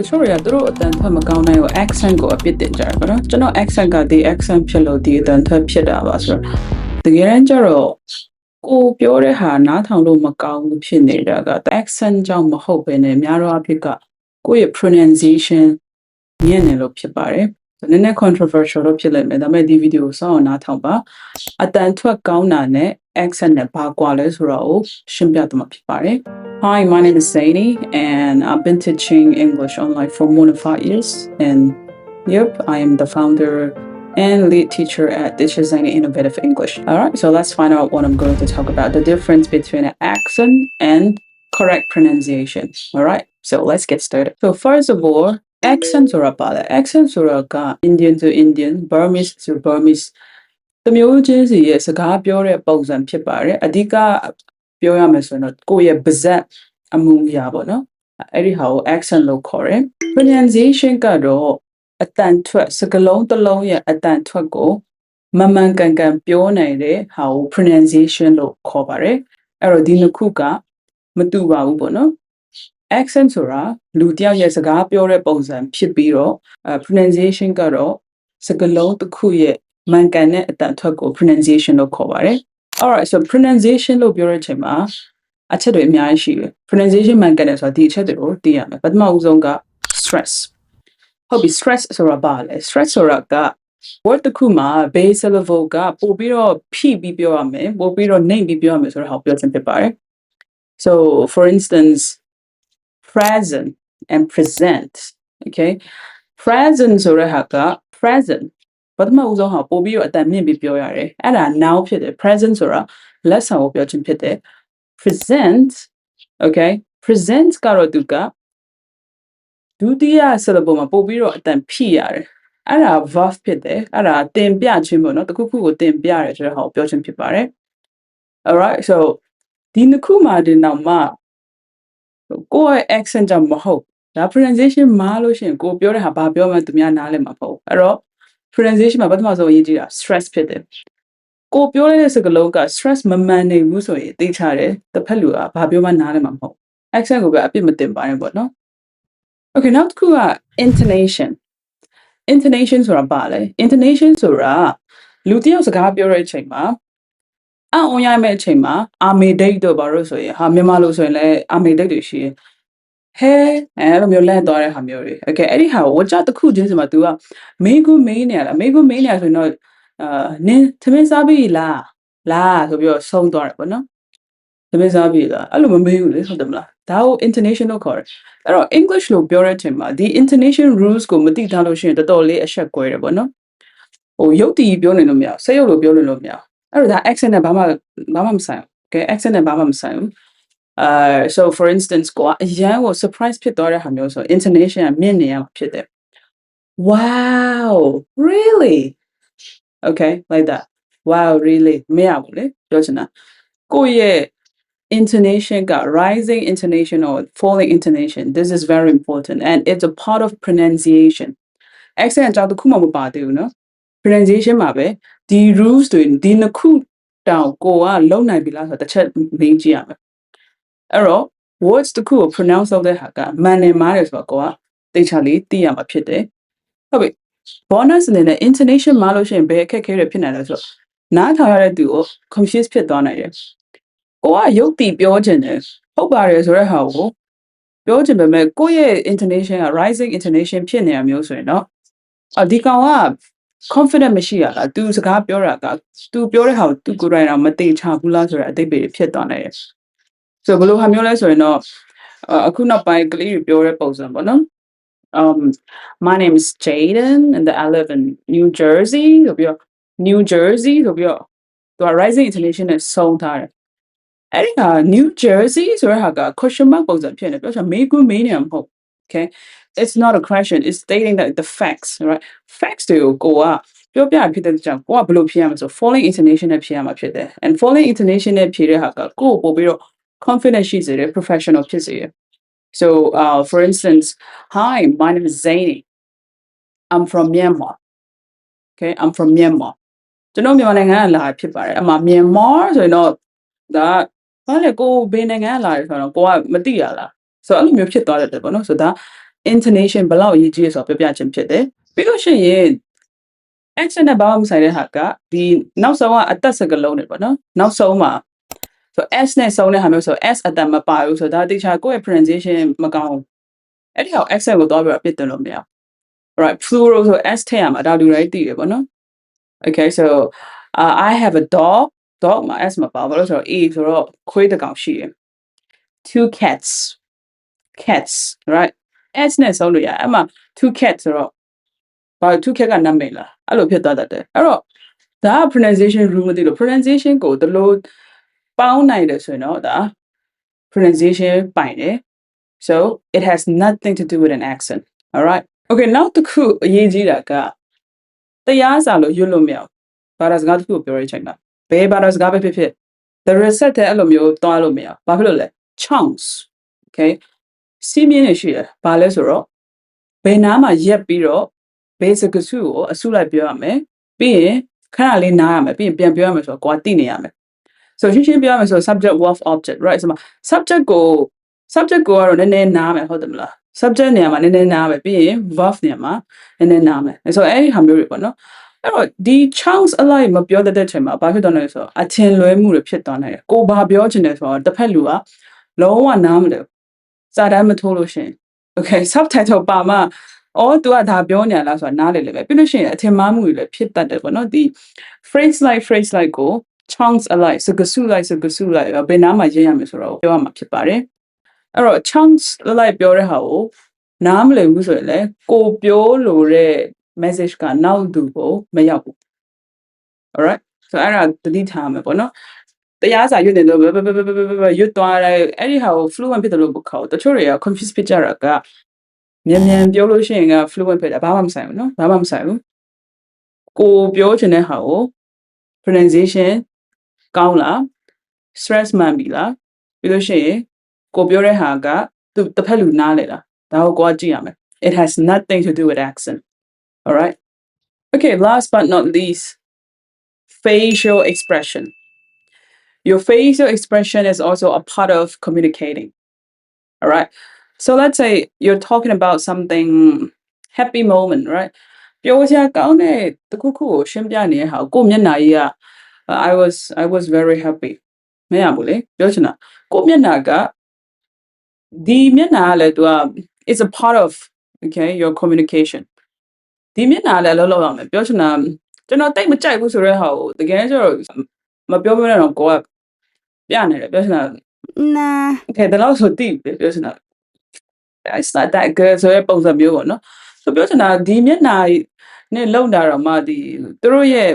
တချို့တွေကသူတို့အတန်ထွက်မကောင်းတဲ့ကို accent ကိုအပြစ်တင်ကြတယ်ပေါ့နော်ကျွန်တော် accent ကဒီ accent ဖြစ်လို့ဒီအတန်ထွက်ဖြစ်တာပါဆိုတော့တကယ်တမ်းကျတော့ကိုပြောတဲ့ဟာနားထောင်လို့မကောင်းဘူးဖြစ်နေတာက accent ကြောင့်မဟုတ်ဘဲနဲ့များတော့အဖြစ်ကကိုယ့်ရဲ့ pronunciation ညံ့နေလို့ဖြစ်ပါတယ်နည်းနည်း controversial တော့ဖြစ်လိမ့်မယ်ဒါပေမဲ့ဒီဗီဒီယိုကိုစောင့်အောင်နားထောင်ပါအတန်ထွက်ကောင်းတာနဲ့ accent နဲ့ဘာကွာလဲဆိုတော့ကိုရှင်းပြသွားမှာဖြစ်ပါတယ် Hi, my name is Zaini, and I've been teaching English online for more than five years. And yep, I am the founder and lead teacher at Teacher Zaini Innovative English. All right, so let's find out what I'm going to talk about the difference between an accent and correct pronunciation. All right, so let's get started. So, first of all, accents are about it. Accents are about Indian to Indian, Burmese to Burmese. တမျိုးချင်းစီရဲ့စကားပြောတဲ့ပုံစံဖြစ်ပါတယ်အဓိက ပြောရမယ်ဆိုရင်တော့ကိုယ့်ရဲ့ပါဇက်အမှုအရာပေါ့နော်အဲ့ဒီဟာကို accent လို့ခေါ်တယ် pronunciation ကတော့အတန်ထွက်စကားလုံးတစ်လုံးရဲ့အတန်ထွက်ကိုမမှန်ကန်ကန်ပြောနိုင်တဲ့ဟာကို pronunciation လို့ခေါ်ပါတယ်အဲ့တော့ဒီနှစ်ခုကမတူပါဘူးပေါ့နော် accent ဆိုတာလူတစ်ယောက်ရဲ့စကားပြောတဲ့ပုံစံဖြစ်ပြီးတော့အဲ pronunciation ကတော့စကားလုံးတစ်ခုရဲ့မှန်ကန်တဲ့အတန်ထွက်ကို pronunciation လို့ခေါ်ပါတယ် alright so pronunciation လို့ပြောတဲ့အချိန်မှာအချက်တွေအများကြီးရှိတယ် pronunciation မှန်ကန်တယ်ဆိုတာဒီအချက်တွေကိုသိရမယ်ပထမဦးဆုံးက stress ဟုတ်ပြီ stress ဆိုတာဘာလဲ stress ဆိုတာက word တစ်ခုမှာ base syllable ကပို့ပြီးတော့ဖိပြီးပြောရမယ်ပို့ပြီးတော့နှိမ့်ပြီးပြောရမယ်ဆိုတော့ဟောပြောချင်ဖြစ်ပါတယ် so for instance present and present okay present ဆိုတဲ့ဟာက present ပထမဦးဆုံးဟာပို့ပြီးတော့အတန်မြင့်ပြီးပြောရတယ်အဲ့ဒါ now ဖြစ်တယ် present ဆိုတာ လက်ဆောင်ကိုပြောခြင်းဖြစ်တယ် present okay present ကတော့သူကဒုတိယ syllable မှာပို့ပြီးတော့အတန်ဖိရတယ်အဲ့ဒါ verb ဖြစ်တယ်အဲ့ဒါတင်ပြခြင်းပေါ့နော်တစ်ခုခုကိုတင်ပြရတယ်ဆိုတဲ့ဟာကိုပြောခြင်းဖြစ်ပါတယ် alright so ဒီနှစ်ခုမှာဒီနောက်မှာကိုယ့်ရဲ့ accent ကြောင့်မဟုတ်ဒါ pronunciation မှားလို့ရှိရင်ကိုပြောတဲ့ဟာဘာပြောမှသူများနားလည်မှာမဟုတ်ဘူးအဲ့တော့ pronunciation မှာပထမဆုံးအရေးကြီးတာ stress ဖြစ်တယ်ကိုပြောရတဲ့စကားလုံးက stress မမှန်နေဘူးဆိုရင်သိချတယ်တစ်ဖက်လူကဘာပြောမှနားလည်မှာမဟုတ် accent ကိုပဲအပြစ်မတင်ပါနဲ့ပေါ့နော် okay နောက်တစ်ခုက intonation intonation ဆိုတာဘာလဲ intonation ဆိုတာလူတစ်ယောက်စကားပြောတဲ့အချိန်မှာအံ့ဩရမယ့်အချိန်မှာအာမေဒိတ်တို့ဘာလို့ဆိုရင်ဟာမြန်မာလို့ဆိုရင်လည်းအာမေဒိတ်တွေရှိရင် ဟဲအဲ့လိုမျိုးလဲသွားတဲ့ဟာမျိုးတွေ okay အဲ့ဒီဟာကိုဝကြတစ်ခုချင်းစီမှာ तू ကမေးကူမေးနေရလားမေးကူမေးနေရဆိုရင်တော့အာနင်းသမင်းစားပြီလားလားဆိုပြီးတော့ဆုံးသွားတယ်ပေါ့နော်သမင်းစားပြီလားအဲ့လိုမမေးဘူးလေဟုတ်တယ်မလားဒါကို intonation လို့ခေါ်တယ်အဲ့တော့ English လို့ပြောတဲ့အချိန်မှာဒီ intonation rules ကိုမသိထားလို့ရှိရင်တော်တော်လေးအဆက်ကွဲတယ်ပေါ့နော်ဟိုရုပ်တည်ပြောနေလို့မရဘူးစက်ရုပ်လို့ပြောနေလို့မရဘူးအဲ့တော့ဒါ accent နဲ့ဘာမှဘာမှမဆိုင်ဘူး okay accent နဲ့ဘာမှမဆိုင်ဘူး uh so for instance ကိုအရန်ကို surprise ဖြစ်သွားတဲ့ဟာမျိုးဆို intonation ကမြင့်နေရမှာဖြစ်တယ် wow really okay like that wow really မရဘူးလေပြောချင်တာကိုယ့်ရဲ့ intonation က rising intonation or falling intonation this is very important and it's a part of pronunciation accent ကြောင့်တစ်ခုမှမပါသေးဘူးเนาะ pronunciation မှာပဲဒီ rules တွေဒီနှစ်ခုတောင်ကိုကလုံနိုင်ပြီလားဆိုတော့တစ်ချက်မေးကြည့်ရမယ် အဲ့တော့ words တစ်ခုကို pronounce လုပ်တဲ့ဟာကမှန်တယ်မှားတယ်ဆိုတော့ကိုကသိချလေးသိရမှာဖြစ်တယ်ဟုတ်ပြီ bonus အနေနဲ့ intonation မှားလို့ရှိရင်ဘယ်အခက်အခဲတွေဖြစ်နိုင်လဲဆိုတော့နားထောင်ရတဲ့သူကို confuse ဖြစ်သွားနိုင်တယ်ကိုကရုပ်တည်ပြောခြင်းတယ်ဟုတ်ပါတယ်ဆိုတဲ့ဟာကိုပြောခြင်းပဲမဲ့ကိုယ့်ရဲ့ intonation က rising intonation ဖြစ်နေရမျိုးဆိုရင်တော့အဒီကောင်က confident မရှိရလား तू စကားပြောတာက तू ပြောတဲ့ဟာကို तू ကိုယ်တိုင်တော့မသိချဘူးလားဆိုတဲ့အတိတ်ပဲဖြစ်သွားနိုင်တယ် ဆိုဘယ်လိုဟာမျိုးလဲဆိုရင်တော့အခုနောက်ပိုင်းကလေးတွေပြောတဲ့ပုံစံပေါ့နော် um my name is Jaden and I live in New Jersey ဆိုပြီးတော့ New Jersey ဆိုပြီးတော့သူက rising intonation နဲ့ဆုံးထားတယ်အဲ့ဒီက New Jersey ဆိုတဲ့ဟာက question mark ပုံစံဖြစ်နေပြောချင်မေးခွန်းမေးနေမှာမဟုတ် okay it's not a question it's stating that the facts right facts တွေကိုကိုကပြောပြဖြစ်တဲ့ကြောင့်ကိုကဘယ်လိုဖြေရမလဲဆို falling intonation နဲ့ဖြေရမှာဖြစ်တယ် and falling intonation နဲ့ဖြေတဲ့ဟာကကိုကိုပို့ပြီးတော့ confident ရှိစေတယ် professional ဖြစ်စေတယ် so uh for instance hi my name is Zaini I'm from Myanmar okay I'm from Myanmar ကျွန်တော်မြန်မာနိုင်ငံကလာဖြစ်ပါတယ်အမှ Myanmar ဆိုရင်တော့ဒါဘာလဲကိုဘယ်နိုင်ငံကလာလဲဆိုတော့ကိုကမသိရလားဆိုတော့အဲ့လိုမျိုးဖြစ်သွားတယ်ပေါ့နော်ဆိုတော့ဒါ intonation ဘယ်လောက်အရေးကြီးလဲဆိုတော့ပြောပြခြင်းဖြစ်တယ်ပြီးလို့ရှိရင် accent နဲ့ဘာမှမဆိုင်တဲ့ဟာကဒီနောက်ဆုံးကအသက်စကလုံးတွေပေါ့နော်နောက်ဆုံးမှာ ဆို s နဲ့ဆုံးတဲ့ဟာမျိုးဆို s အတန်မပါဘူးဆိုတော့ဒါတိကျကိုယ့်ရဲ့ pronunciation မကောင်းဘူးအဲ့ဒီဟာ accent ကိုသွားပြီးတော့အပြစ်တင်လို့မရဘူး right plural ဆို s ထည့်ရမှာဒါလူတိုင်းသိတယ်ပေါ့နော် okay so uh, i have a dog dog မှာ s မပါဘူးလို့ဆိုတော့ e ဆိုတော့ခွေးတစ်ကောင်ရှိတယ် two cats cats right s နဲ့ဆုံးလို့ရတယ်အဲ့မှာ two cats ဆိုတော့ဘာ two cat ကနာမည်လားအဲ့လိုဖြစ်သွားတတ်တယ်အဲ့တော့ဒါက pronunciation rule မသိလို့ pronunciation ကိုဒီလို ပေါင်းနိုင်တယ်ဆိုရင်တော့ဒါ pronunciation ပိုင်တယ် so it has nothing to do with an accent all right okay နောက်တစ်ခုအရေးကြီးတာကတရားစာလို့ရွတ်လို့မရဘူးဘာသာစကားတစ်ခုကိုပြောရချင်တာဘယ်ဘာသာစကားပဲဖြစ်ဖြစ် the reset တဲ့အဲ့လိုမျိုးတွားလို့မရဘူးဘာဖြစ်လို့လဲ chunks okay စီးမြင်နေရှိတယ်ဘာလဲဆိုတော့ဘယ်နားမှာရက်ပြီးတော့ basic စုကိုအစုလိုက်ပြောရမယ်ပြီးရင်ခဏလေးနားရမယ်ပြီးရင်ပြန်ပြောရမယ်ဆိုတော့ကိုကတိနေရမယ် so ရှင်းရှင်းပြောရမယ်ဆိုတော့ subject verb object right ဆိုမှာ subject ကို subject ကိုကတော့နည်းနည်းနားမယ်ဟုတ်တယ်မလား subject နေရာမှာနည်းနည်းနားမယ်ပြီးရင် verb နေရာမှာနည်းနည်းနားမယ်ဆိုတော့အဲ့ဒီဟာမျိုးတွေပေါ့နော်အဲ့တော့ဒီ chunks အလိုက်မပြောတတ်တဲ့ချိန်မှာဘာဖြစ်သွားလဲဆိုတော့အချင်းလွဲမှုတွေဖြစ်သွားနိုင်တယ်ကိုဘာပြောချင်တယ်ဆိုတော့တစ်ဖက်လူကလုံးဝနားမလဲစာတမ်းမထိုးလို့ရှရင် okay subtitle ပါမှအော် तू ကဒါပြောနေလားဆိုတာနားလေလေပဲပြီးလို့ရှိရင်အထင်မှားမှုတွေလည်းဖြစ်တတ်တယ်ပေါ့နော်ဒီ phrase like phrase like ကို chunks alike စကားစု like စကားစု like ဘယ်နားမှာရေးရမယ်ဆိုတော့ပြောရမှာဖြစ်ပါတယ်အဲ့တော့ chunks like ပြောတဲ့ဟာကိုနားမလည်ဘူးဆိုရင်လည်းကိုပြောလို့တဲ့ message ကနောက်သူကိုမရောက်ဘူး alright so အဲ့ဒါတတိထားမယ်ပေါ့နော်တရားစာရွတ်နေတော့ဘဘဘဘဘဘရွတ်သွားတယ်အဲ့ဒီဟာကို fluent ဖြစ်တယ်လို့ခေါ်တချို့တွေက confuse ဖြစ်ကြတာကမြန်မြန်ပြောလို့ရှိရင်က fluent ဖြစ်တယ်ဘာမှမဆိုင်ဘူးနော်ဘာမှမဆိုင်ဘူးကိုပြောချင်တဲ့ဟာကို pronunciation ကောင်းလား stress မှန်ပြီလားပြီးလို့ရှိရင်ကိုပြောတဲ့ဟာကသူတစ်ဖက်လူနားလေလားဒါကိုကိုကကြည့်ရမယ် it has nothing to do with accent all right okay last but not least facial expression your facial expression is also a part of communicating all right so let's say you're talking about something happy moment right ပြောစရာကောင်းတဲ့တခုခုကိုရှင်းပြနေတဲ့ဟာကိုကိုမျက်နှာကြီးက I was I was very happy မရဘူးလေပြောချင်တာကိုမျက်နှာကဒီမျက်နှာကလည်း तू က is a part of okay your communication ဒီမျက်နှာကလည်းလောက်လောက်ရမယ်ပြောချင်တာကျွန်တော်တိတ်မကြိုက်ဘူးဆိုတဲ့ဟာကိုတကယ်ကျတော့မပြောမနဲ့တော့ကိုကပြနေတယ်ပြောချင်တာ Nah. okay ဒါတော့ဆိုတိတယ်ပြောချင်တာ it's not that good ဆိုတဲ့ပုံစံမျိုးပေါ့နော်ဆိုပြောချင်တာဒီမျက်နှာနဲ့လုံတာတော့မှဒီသူတို့ရဲ့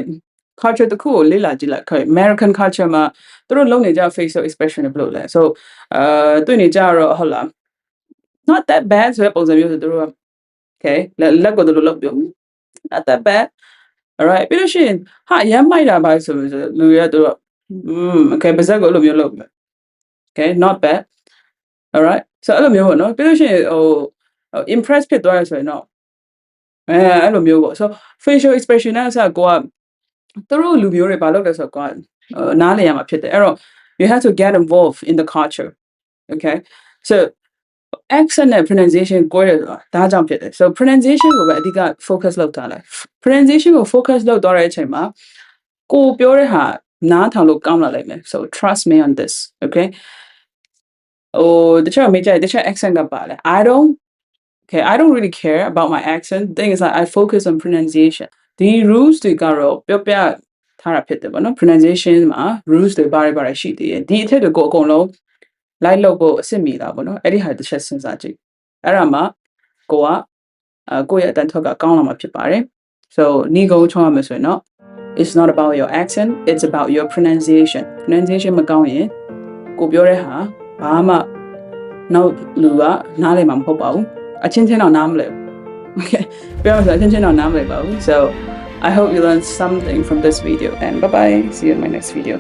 culture တစ်ခုကိုလေ့လာကြည့်လိုက်ခဲ့ American culture မှာသူတို့လုံနေကြ facial expression တွေဘယ်လိုလဲ so အဲတွေ့နေကြတော့ဟုတ်လား not that bad ဆိုတဲ့ပုံစံမျိုးဆိုသူတို့က okay လက်လက်ကိုသူတို့လုပ်ပြော not that bad alright ပြီးလို့ရှိရင်ဟာရမ်းမိုက်တာပါဆိုလို့ဆိုလူတွေကသူတို့อืม okay ပါဇက်ကိုအဲ့လိုမျိုးလုပ်မယ် okay not bad alright so အဲ့လိုမျိုးပေါ့နော်ပြီးလို့ရှိရင်ဟို impress ဖြစ်သွားရဆိုရင်တော့အဲအဲ့လိုမျိုးပေါ့ so facial expression နဲ့အစကိုက သူတို့လူမျိုးတွေဘာလုပ်လဲဆိုတော့ကိုကနားလည်ရမှာဖြစ်တယ်အဲ့တော့ you have to get involved in the culture okay so accent နဲ့ pronunciation ကိုရတာဒါကြောင့်ဖြစ်တယ် so pronunciation ကိုပဲအဓိက focus လုပ်ထားလိုက် pronunciation ကို focus လုပ်သွားတဲ့အချိန်မှာကိုပြောတဲ့ဟာနားထောင်လို့ကောင်းလာလိမ့်မယ် so trust me on this okay ဟိုတခြားမေးကြတယ်တခြား accent ကပါလဲ I don't okay I don't really care about my accent thing is that I focus on pronunciation ဒီ rules တွေကတော့ပြောပြထားတာဖြစ်တယ်ဗောနော် pronunciation မှာ rules တွေဘာတွေဘာတွေရှိသေးတယ်ဒီအထက်တွေကိုအကုန်လုံးလိုက်လုပ်ဖို့အစ်စ်မိတာဗောနော်အဲ့ဒီဟာတစ်ချက်စဉ်းစားကြည့်အဲ့ဒါမှကိုကအာကိုယ့်ရဲ့အတန်ထွက်ကကောင်းလာမှာဖြစ်ပါတယ် so နီးကုန်းချုံးရမယ်ဆိုရင်တော့ it's not about your accent it's about your pronunciation pronunciation မကောင်းရင်ကိုပြောတဲ့ဟာဘာမှနောက်လူကနားလည်မှာမဟုတ်ပါဘူးအချင်းချင်းတော့နားမလဲဘူး okay ပြောမှဆိုအချင်းချင်းတော့နားမလဲပါဘူး so I hope you learned something from this video and bye bye see you in my next video